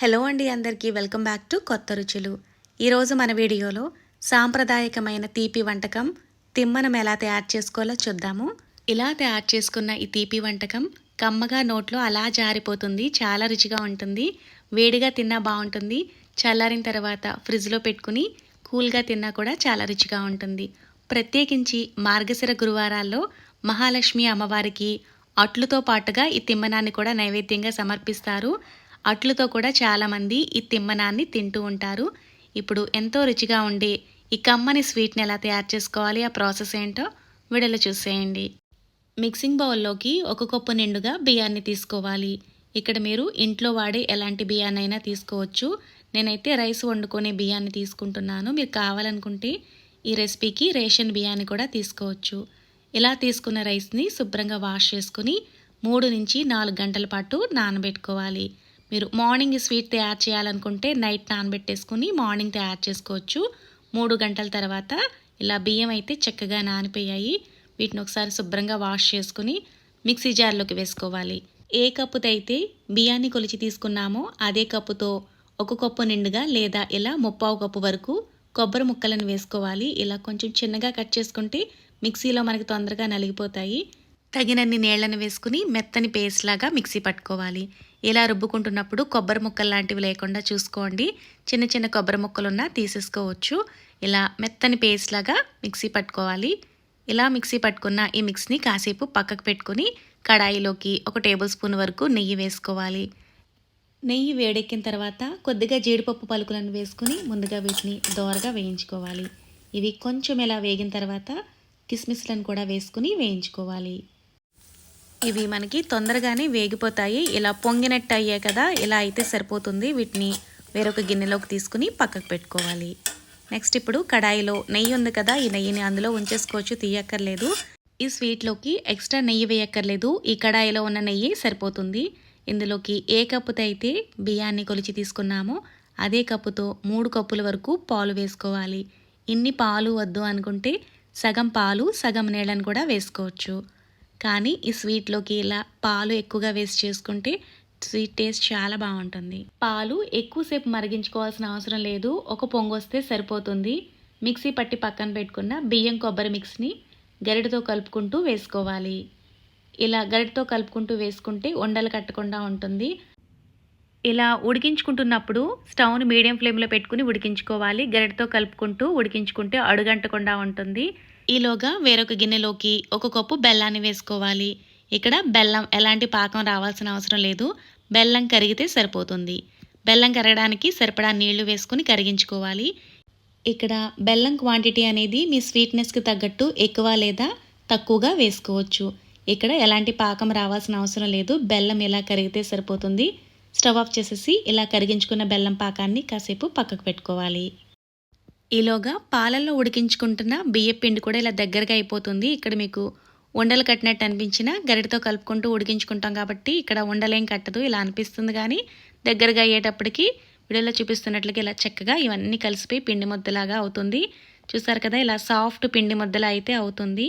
Hello అండి అందరికీ welcome back to కొత్త రుచులు. ఈరోజు మన వీడియోలో సాంప్రదాయకమైన తీపి వంటకం తిమ్మనం ఎలా తయారు చేసుకోవాలో చూద్దాము. ఇలా తయారు చేసుకున్న ఈ తీపి వంటకం కమ్మగా నోట్లో అలా జారిపోతుంది చాలా రుచిగా ఉంటుంది వేడిగా తిన్నా బాగుంటుంది చల్లారిన తర్వాత ఫ్రిడ్జ్లో పెట్టుకుని కూల్గా తిన్నా కూడా చాలా రుచిగా ఉంటుంది. ప్రత్యేకించి మార్గశిర గురువారాల్లో మహాలక్ష్మి అమ్మవారికి అట్లుతో పాటుగా ఈ తిమ్మనాన్ని కూడా నైవేద్యంగా సమర్పిస్తారు. అట్లతో కూడా చాలామంది ఈ తిమ్మనాన్ని తింటూ ఉంటారు. ఇప్పుడు ఎంతో రుచిగా ఉండే ఈ కమ్మని స్వీట్ని ఎలా తయారు చేసుకోవాలి ఆ ప్రాసెస్ ఏంటో వీడియోలో చూసేయండి. మిక్సింగ్ బౌల్లోకి ఒక కప్పు నిండుగా బియ్యాన్ని తీసుకోవాలి. ఇక్కడ మీరు ఇంట్లో వాడే ఎలాంటి బియ్యాన్నైనా తీసుకోవచ్చు. నేనైతే రైస్ వండుకునే బియ్యాన్ని తీసుకుంటున్నాను. మీరు కావాలనుకుంటే ఈ రెసిపీకి రేషన్ బియ్యాన్ని కూడా తీసుకోవచ్చు. ఇలా తీసుకున్న రైస్ని శుభ్రంగా వాష్ చేసుకుని మూడు నుంచి నాలుగు గంటల పాటు నానబెట్టుకోవాలి. మీరు మార్నింగ్ స్వీట్ తయారు చేయాలనుకుంటే నైట్ నానబెట్టేసుకుని మార్నింగ్ తయారు చేసుకోవచ్చు. మూడు గంటల తర్వాత ఇలా బియ్యం అయితే చక్కగా నానిపోయాయి. వీటిని ఒకసారి శుభ్రంగా వాష్ చేసుకుని మిక్సీ జార్లోకి వేసుకోవాలి. ఏ కప్పుతో అయితే బియ్యాన్ని కొలిచి తీసుకున్నామో అదే కప్పుతో ఒక కప్పు నిండుగా లేదా ఇలా ముప్పావు కప్పు వరకు కొబ్బరి ముక్కలను వేసుకోవాలి. ఇలా కొంచెం చిన్నగా కట్ చేసుకుంటే మిక్సీలో మనకి తొందరగా నలిగిపోతాయి. తగినన్ని నీళ్ళను వేసుకుని మెత్తని పేస్ట్ లాగా మిక్సీ పట్టుకోవాలి. ఇలా రుబ్బుకుంటున్నప్పుడు కొబ్బరి ముక్కలు లాంటివి లేకుండా చూసుకోండి. చిన్న చిన్న కొబ్బరి ముక్కలున్నా తీసేసుకోవచ్చు. ఇలా మెత్తని పేస్ట్ లాగా మిక్సీ పట్టుకోవాలి. ఇలా మిక్సీ పట్టుకున్న ఈ మిక్స్ని కాసేపు పక్కకు పెట్టుకుని కడాయిలోకి ఒక టేబుల్ స్పూన్ వరకు నెయ్యి వేసుకోవాలి. నెయ్యి వేడెక్కిన తర్వాత కొద్దిగా జీడిపప్పు పలుకులను వేసుకుని ముందుగా వీటిని దోరగా వేయించుకోవాలి. ఇవి కొంచెం ఇలా వేగిన తర్వాత కిస్మిస్లను కూడా వేసుకుని వేయించుకోవాలి. ఇవి మనకి తొందరగానే వేగిపోతాయి. ఇలా పొంగినట్టు అయ్యాయి కదా ఇలా అయితే సరిపోతుంది. వీటిని వేరొక గిన్నెలోకి తీసుకుని పక్కకు పెట్టుకోవాలి. నెక్స్ట్ ఇప్పుడు కడాయిలో నెయ్యి ఉంది కదా ఈ నెయ్యిని అందులో ఉంచేసుకోవచ్చు తీయక్కర్లేదు. ఈ స్వీట్లోకి ఎక్స్ట్రా నెయ్యి వేయక్కర్లేదు. ఈ కడాయిలో ఉన్న నెయ్యి సరిపోతుంది. ఇందులోకి ఏ కప్పుతో అయితే బియ్యాన్ని కొలిచి తీసుకున్నామో అదే కప్పుతో మూడు కప్పుల వరకు పాలు వేసుకోవాలి. ఇన్ని పాలు వద్దు అనుకుంటే సగం పాలు సగం నీళ్ళని కూడా వేసుకోవచ్చు. కానీ ఈ స్వీట్లోకి ఇలా పాలు ఎక్కువగా వేస్ట్ చేసుకుంటే స్వీట్ టేస్ట్ చాలా బాగుంటుంది. పాలు ఎక్కువసేపు మరిగించుకోవాల్సిన అవసరం లేదు. ఒక పొంగు వస్తే సరిపోతుంది. మిక్సీ పట్టి పక్కన పెట్టుకున్న బియ్యం కొబ్బరి మిక్స్ని గరిటతో కలుపుకుంటూ వేసుకోవాలి. ఇలా గరిటతో కలుపుకుంటూ వేసుకుంటే ఉండలు కట్టకుండా ఉంటుంది. ఇలా ఉడికించుకుంటున్నప్పుడు స్టవ్ని మీడియం ఫ్లేమ్లో పెట్టుకుని ఉడికించుకోవాలి. గరిటతో కలుపుకుంటూ ఉడికించుకుంటే అడుగంటకుండా ఉంటుంది. ఈలోగా వేరొక గిన్నెలోకి ఒక కప్పు బెల్లాన్ని వేసుకోవాలి. ఇక్కడ బెల్లం ఎలాంటి పాకం రావాల్సిన అవసరం లేదు. బెల్లం కరిగితే సరిపోతుంది. బెల్లం కరగడానికి సరిపడా నీళ్ళు వేసుకుని కరిగించుకోవాలి. ఇక్కడ బెల్లం క్వాంటిటీ అనేది మీ స్వీట్నెస్కి తగ్గట్టు ఎక్కువ లేదా తక్కువగా వేసుకోవచ్చు. ఇక్కడ ఎలాంటి పాకం రావాల్సిన అవసరం లేదు. బెల్లం ఇలా కరిగితే సరిపోతుంది. స్టవ్ ఆఫ్ చేసేసి ఇలా కరిగించుకున్న బెల్లం పాకాన్ని కాసేపు పక్కకు పెట్టుకోవాలి. ఈలోగా పాలల్లో ఉడికించుకుంటున్న బియ్య పిండి కూడా ఇలా దగ్గరగా అయిపోతుంది. ఇక్కడ మీకు ఉండలు కట్టినట్టు అనిపించిన గరిటతో కలుపుకుంటూ ఉడికించుకుంటాం కాబట్టి ఇక్కడ ఉండలేం కట్టదు ఇలా అనిపిస్తుంది. కానీ దగ్గరగా అయ్యేటప్పటికి వీడియోలో చూపిస్తున్నట్లుగా ఇలా చక్కగా ఇవన్నీ కలిసిపోయి పిండి ముద్దలాగా అవుతుంది. చూసారు కదా ఇలా సాఫ్ట్ పిండి ముద్దలా అయితే అవుతుంది.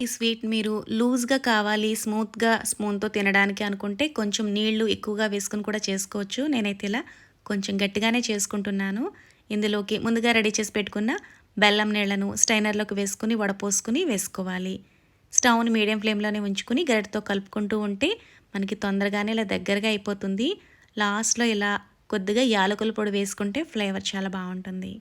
ఈ స్వీట్ మీరు లూజ్గా కావాలి స్మూత్గా స్పూన్తో తినడానికి అనుకుంటే కొంచెం నీళ్ళు ఎక్కువగా వేసుకుని కూడా చేసుకోవచ్చు. నేనైతే ఇలా కొంచెం గట్టిగానే చేసుకుంటున్నాను. ఇందులోకి ముందుగా రెడీ చేసి పెట్టుకున్న బెల్లం నీళ్ళను స్టైనర్లోకి వేసుకుని వడపోసుకుని వేసుకోవాలి. స్టవ్ని మీడియం ఫ్లేమ్లోనే ఉంచుకుని గరిటతో కలుపుకుంటూ ఉంటే మనకి తొందరగానే ఇలా దగ్గరగా అయిపోతుంది. లాస్ట్లో ఇలా కొద్దిగా యాలకుల పొడి వేసుకుంటే ఫ్లేవర్ చాలా బాగుంటుంది.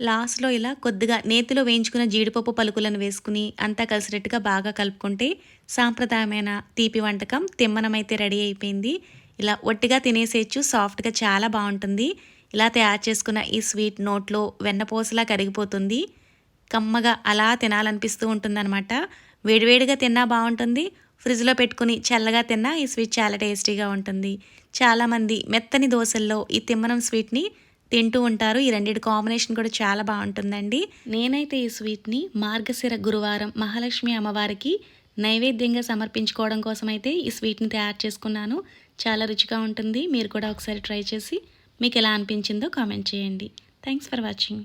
లాస్ట్లో ఇలా కొద్దిగా నేతిలో వేయించుకున్న జీడిపప్పు పలుకులను వేసుకుని అంతా కలిసినట్టుగా బాగా కలుపుకుంటే సాంప్రదాయమైన తీపి వంటకం తిమ్మనమైతే రెడీ అయిపోయింది. ఇలా ఒట్టిగా తినేసేయచ్చు సాఫ్ట్గా చాలా బాగుంటుంది. ఇలా తయారు చేసుకున్న ఈ స్వీట్ నోట్లో వెన్నపోసలా కరిగిపోతుంది. కమ్మగా అలా తినాలనిపిస్తూ ఉంటుందన్నమాట. వేడివేడిగా తిన్నా బాగుంటుంది. ఫ్రిడ్జ్లో పెట్టుకుని చల్లగా తిన్నా ఈ స్వీట్ చాలా టేస్టీగా ఉంటుంది. చాలామంది మెత్తని దోశల్లో ఈ తిమ్మనం స్వీట్ని తింటూ ఉంటారు. ఈ రెండింటి కాంబినేషన్ కూడా చాలా బాగుంటుందండి. నేనైతే ఈ స్వీట్ని మార్గశిర గురువారం మహాలక్ష్మి అమ్మవారికి నైవేద్యంగా సమర్పించుకోవడం కోసం అయితే ఈ స్వీట్ని తయారు చేసుకున్నాను. చాలా రుచిగా ఉంటుంది. మీరు కూడా ఒకసారి ట్రై చేసి మీకు ఎలా అనిపించిందో కామెంట్ చేయండి. Thanks for watching